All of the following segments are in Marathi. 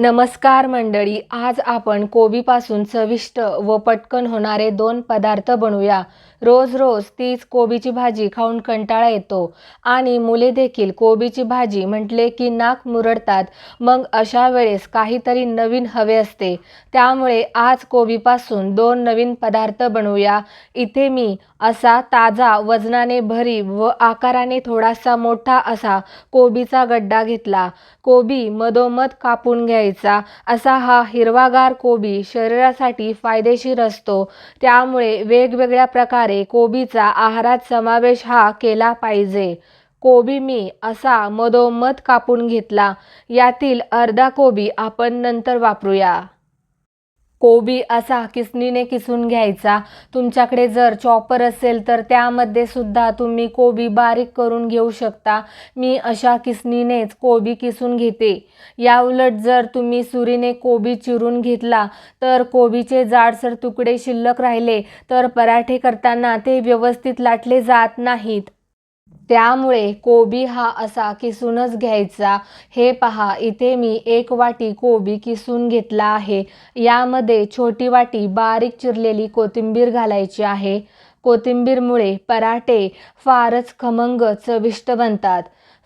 नमस्कार मंडळी आज आपण कोबीपासून चविष्ट व पटकन होणारे दोन पदार्थ बनवूया. रोज रोज तीच कोबीची भाजी खाऊन कंटाळा येतो आणि मुले देखील कोबीची भाजी म्हटले की नाक मुरडतात. मग अशा वेळेस काहीतरी नवीन हवे असते. त्यामुळे आज कोबीपासून दोन नवीन पदार्थ बनवूया. इथे मी असा ताजा वजनाने भरी व आकाराने थोडासा मोठा असा कोबीचा गड्डा घेतला. कोबी मधोमध कापून घ्यायचा. असा हा हिरवागार कोबी शरीरासाठी फायदेशीर असतो. त्यामुळे वेगवेगळ्या प्रकारे कोबीचा आहारात समावेश हा केला पाहिजे. कोबी मी असा मधोमध कापून घेतला. यातील अर्धा कोबी आपण नंतर वापरूया. कोबी असा किसनीने किसून घ्यायचा. तुमच्याकडे जर चॉपर असेल तर त्यामध्ये सुद्धा तुम्ही कोबी बारीक करून घेऊ शकता. मी अशा किसनीनेच कोबी किसून घेते. याउलट जर तुम्ही सुरीने कोबी चिरून घेतला तर कोबीचे जाडसर तुकडे शिल्लक राहिले तर पराठे करताना ते व्यवस्थित लाटले जात नाहीत. त्यामुळे कोबी हा असा किसूनच घ्यायचा. हे पहा इथे मी एक वाटी कोबी किसून घेतला आहे. यामध्ये छोटी वाटी बारीक चिरलेली कोथिंबीर घालायची आहे. कोथिंबीरमुळे पराठे फारच खमंग चविष्ट बनतात.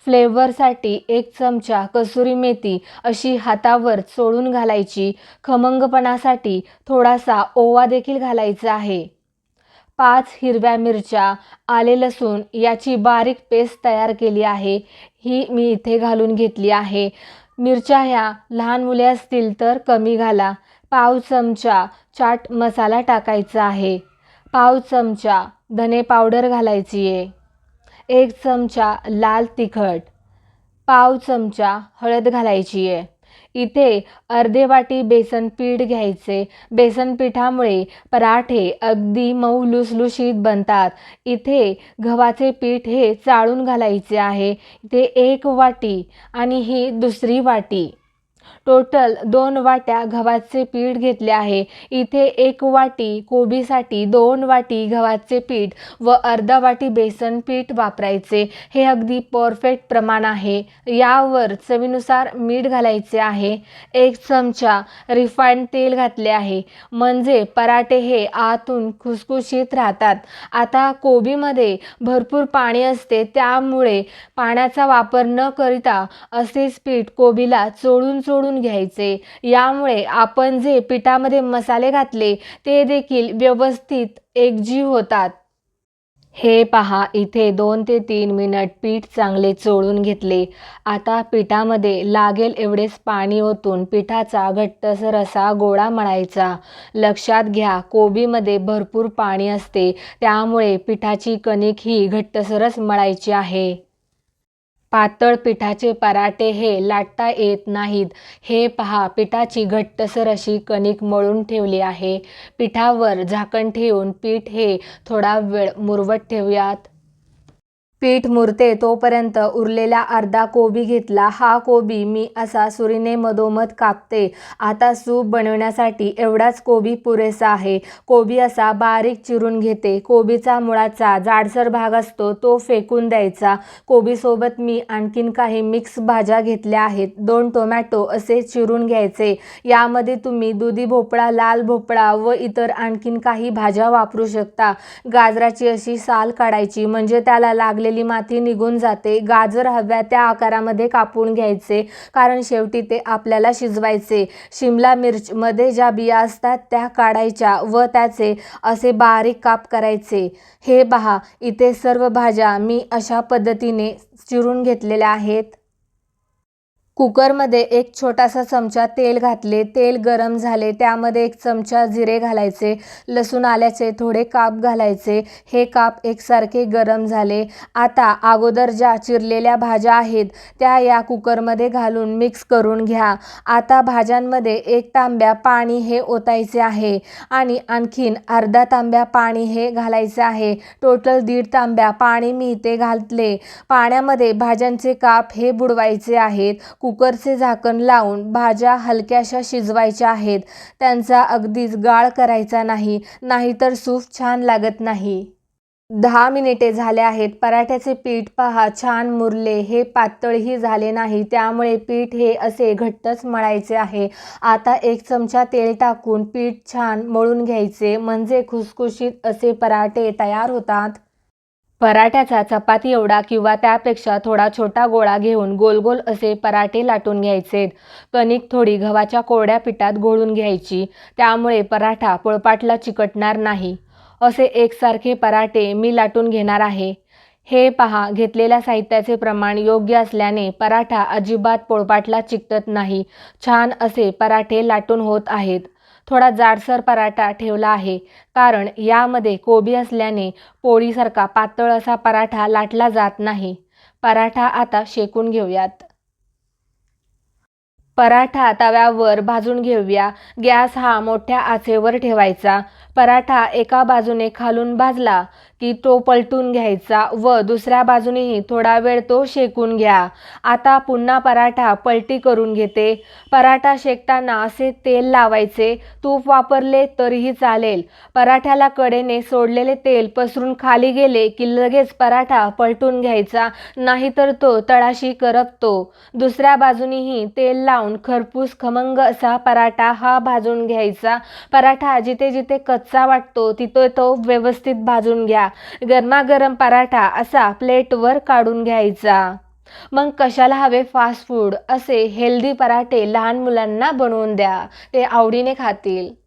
फ्लेवरसाठी एक चमचा कसुरी मेथी अशी हातावर चोळून घालायची. खमंगपणासाठी थोडासा ओवा देखील घालायचा आहे. पाच हिरव्या मिरच्या आले लसूण याची बारीक पेस्ट तयार केली आहे. ही मी इथे घालून घेतली आहे. मिरच्या ह्या लहान मुले असतील तर कमी घाला. पाव चमचा चाट मसाला टाकायचा आहे. पाव चमचा धने पावडर घालायची आहे. एक चमचा लाल तिखट. पाव चमचा हळद घालायची आहे. इथे अर्धे वाटी बेसन पीठ घ्यायचे. बेसन पिठामुळे पराठे अगदी मऊ लुसलुशीत बनतात. इथे गव्हाचे पीठ हे चाळून घालायचे आहे. इथे एक वाटी आणि ही दुसरी वाटी. टोटल दोन वाट्या गव्हाचे पीठ घेतले आहे. इथे एक वाटी कोबीसाठी दोन वाटी गव्हाचे पीठ व अर्धा वाटी बेसन पीठ वापरायचे. हे अगदी परफेक्ट प्रमाण आहे. यावर चवीनुसार मीठ घालायचे आहे. एक चमचा रिफाईंड तेल घातले आहे. म्हणजे पराठे हे आतून खुसखुशीत राहतात. आता कोबीमध्ये भरपूर पाणी असते त्यामुळे पाण्याचा वापर न करिता असेच पीठ कोबीला चोळून चोळून घ्यायचे. यामुळे आपण जे पिठामध्ये मसाले घातले ते देखील व्यवस्थित एकजीव होतात. हे पहा इथे दोन ते तीन मिनट पीठ चांगले चोळून घेतले. आता पिठामध्ये लागेल एवढेच पाणी ओतून पिठाचा घट्टसर असा गोळा मळायचा लक्षात घ्या कोबीमध्ये भरपूर पाणी असते त्यामुळे पिठाची कणिक ही घट्टसरच मळायची आहे. पातळ पिठाचे पराठे हे लाटता येत नाहीत. हे पहा पिठाची घट्टसर अशी कणिक मळून ठेवली आहे. पिठावर झाकण ठेवून पीठ हे थोडा वेळ मुरवत ठेवूयात. पीठ मुरते तोपर्यंत उरलेला अर्धा कोबी घेतला. हा कोबी मी असा सुरीने मधोमध कापते. आता सूप बनवण्यासाठी एवढाच कोबी पुरेसा आहे. कोबी असा बारीक चिरून घेते. कोबीचा मुळाचा जाडसर भाग असतो तो फेकून द्यायचा. कोबीसोबत मी आणखीन काही मिक्स भाज्या घेतल्या आहेत. दोन टोमॅटो असे चिरून घ्यायचे. यामध्ये तुम्ही दुधी भोपळा लाल भोपळा व इतर आणखीन काही भाज्या वापरू शकता. गाजराची अशी साल काढायची म्हणजे त्याला लागलेली माती निघून जाते. गाजर हव्या त्या आकारामध्ये कापून घ्यायचे. कारण शेवटी ते आपल्याला शिजवायचे. शिमला मिरचमध्ये ज्या बिया असतात त्या काढायच्या व त्याचे असे बारीक काप करायचे. हे पहा इथे सर्व भाज्या मी अशा पद्धतीने चिरून घेतलेल्या आहेत. कुकरमध्ये एक छोटासा चमचा तेल घातले तेल गरम झाले त्यामध्ये एक चमचा जिरे घालायचे लसूण आल्याचे थोडे काप घालायचे हे काप एकसारखे गरम झाले. आता अगोदर ज्या चिरलेल्या भाज्या आहेत त्या या कुकरमध्ये घालून मिक्स करून घ्या. आता भाज्यांमध्ये एक तांब्या पाणी हे ओतायचे आहे आणि आणखीन अर्धा तांब्या पाणी हे घालायचे आहे. टोटल दीड तांब्या पाणी मी इथे घातले. पाण्यामध्ये भाज्यांचे काप हे बुडवायचे आहेत. कुकरचे झाकण लावून भाज्या हलक्याशा शिजवायच्या आहेत. त्यांचा अगदीच गाळ करायचा नाही नाहीतर सूप छान लागत नाही. दहा मिनिटे झाले आहेत. पराठ्याचे पीठ पहा छान मुरले. हे पातळही झाले नाही त्यामुळे पीठ हे असे घट्टच मळायचे आहे. आता एक चमचा तेल टाकून पीठ छान मळून घ्यायचे. म्हणजे खुसखुशीत असे पराठे तयार होतात. पराठ्याचा चपाती एवढा किंवा त्यापेक्षा थोडा छोटा गोळा घेऊन गोल गोल असे पराठे लाटून घ्यायचे. कणिक थोडी गव्हाच्या कोरड्या पिठात घोळून घ्यायची. त्यामुळे पराठा पोळपाटला चिकटणार नाही. असे एकसारखे पराठे मी लाटून घेणार आहे. हे पहा घेतलेल्या साहित्याचे प्रमाण योग्य असल्याने पराठा अजिबात पोळपाटला चिकटत नाही. छान असे पराठे लाटून होत आहेत. थोडा जाडसर पराठा ठेवला आहे. कारण यामध्ये कोबी असल्याने पोळीसारखा पातळ असा पराठा लाटला जात नाही. पराठा आता शेकून घेऊयात. पराठा तव्यावर भाजून घेऊया. गॅस हा मोठ्या आचेवर ठेवायचा. पराठा एका बाजूने खालून भाजला की तो पलटून घ्यायचा व दुसऱ्या बाजूनेही थोडा वेळ तो शेकून घ्या. आता पुन्हा पराठा पलटी करून घेते. पराठा शेकताना असे तेल लावायचे. तूप वापरले तरीही चालेल. पराठ्याला कडेने सोडलेले तेल पसरून खाली गेले की लगेच पराठा पलटून घ्यायचा. नाहीतर तो तळाशी करपतो. दुसऱ्या बाजूनेही तेल लावून खरपूस खमंग असा पराठा हा भाजून घ्यायचा. पराठा जिथे जिथे कच्चा वाटतो तिथे तो व्यवस्थित भाजून घ्या. गरमागरम पराठा असा प्लेटवर काढून घ्यायचा. मग कशाला हवे फास्ट फूड असे हेल्दी पराठे लहान मुलांना बनवून द्या. ते आवडीने खातील.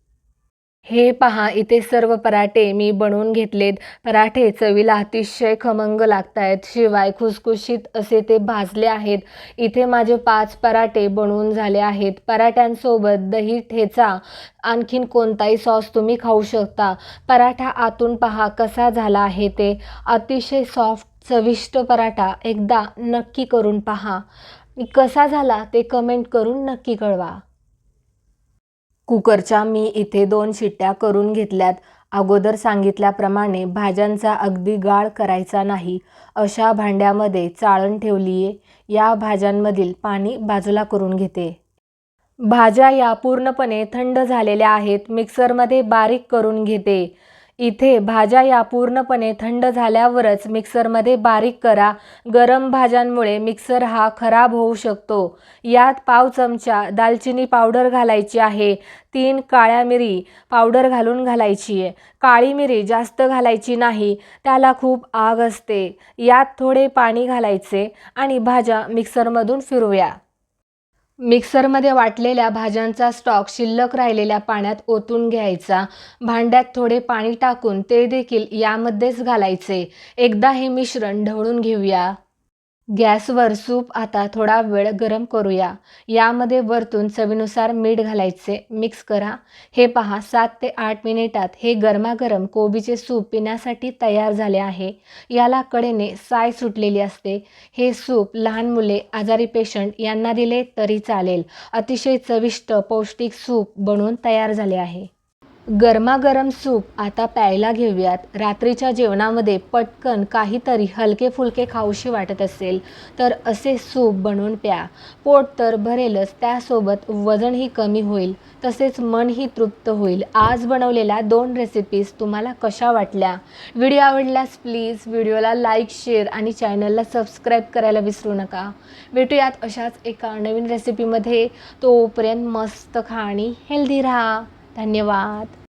हे पहा इथे सर्व पराठे मी बनवून घेतलेत. पराठे चवीला अतिशय खमंग लागत आहेत शिवाय खुसखुशीत असे ते भाजले आहेत. इथे माझे पाच पराठे बनवून झाले आहेत. पराठ्यांसोबत दही ठेचा आणखीन कोणताही सॉस तुम्ही खाऊ शकता. पराठा आतून पहा कसा झाला आहे ते. अतिशय सॉफ्ट चविष्ट पराठा. एकदा नक्की करून पहा. कसा झाला ते कमेंट करून नक्की कळवा. कुकरच्या मी इथे दोन शिट्ट्या करून घेतल्यात. अगोदर सांगितल्याप्रमाणे भाज्यांचा अगदी गाळ करायचा नाही. अशा भांड्यामध्ये चाळण ठेवली आहे या भाज्यांमधील पाणी बाजूला करून घेते. भाज्या या पूर्णपणे थंड झालेल्या आहेत. मिक्सरमध्ये बारीक करून घेते. इथे भाज्या या पूर्णपणे थंड झाल्यावरच मिक्सरमध्ये बारीक करा. गरम भाज्यांमुळे मिक्सर हा खराब होऊ शकतो. यात पाव चमचा दालचिनी पावडर घालायची आहे. तीन काळ्या मिरी पावडर घालून घालायची आहे. काळी मिरी जास्त घालायची नाही त्याला खूप आग असते. यात थोडे पाणी घालायचे आणि भाज्या मिक्सरमधून फिरवूया. मिक्सरमध्ये वाटलेल्या भाज्यांचा स्टॉक शिल्लक राहिलेल्या पाण्यात ओतून घ्यायचा. भांड्यात थोडे पाणी टाकून ते देखील यामध्येच घालायचे. एकदा हे मिश्रण ढवळून घेऊया. गॅसवर सूप आता थोडा वेळ गरम करूया. यामध्ये वरतून चवीनुसार मीठ घालायचे. मिक्स करा. हे पहा सात ते आठ मिनिटात हे गरमागरम कोबीचे सूप पिण्यासाठी तयार झाले आहे. याला कडेने साय सुटलेली असते. हे सूप लहान मुले आजारी पेशंट यांना दिले तरी चालेल. अतिशय चविष्ट पौष्टिक सूप बनवून तयार झाले आहे. गरमागरम सूप आता प्यायला घेऊयात. रात्रीच्या जेवणामध्ये पटकन काहीतरी हलके फुलके खाऊशी वाटत असेल तर असे सूप बनवून प्या. पोट तर भरेलच त्यासोबत वजनही कमी होईल तसेच मनही तृप्त होईल. आज बनवलेल्या दोन रेसिपीज तुम्हाला कशा वाटल्या? व्हिडिओ आवडल्यास प्लीज व्हिडिओला लाईक शेअर आणि चॅनलला सबस्क्राईब करायला विसरू नका. भेटूयात अशाच एका नवीन रेसिपीमध्ये तोपर्यंत मस्त खा आणि हेल्दी राहा. धन्यवाद.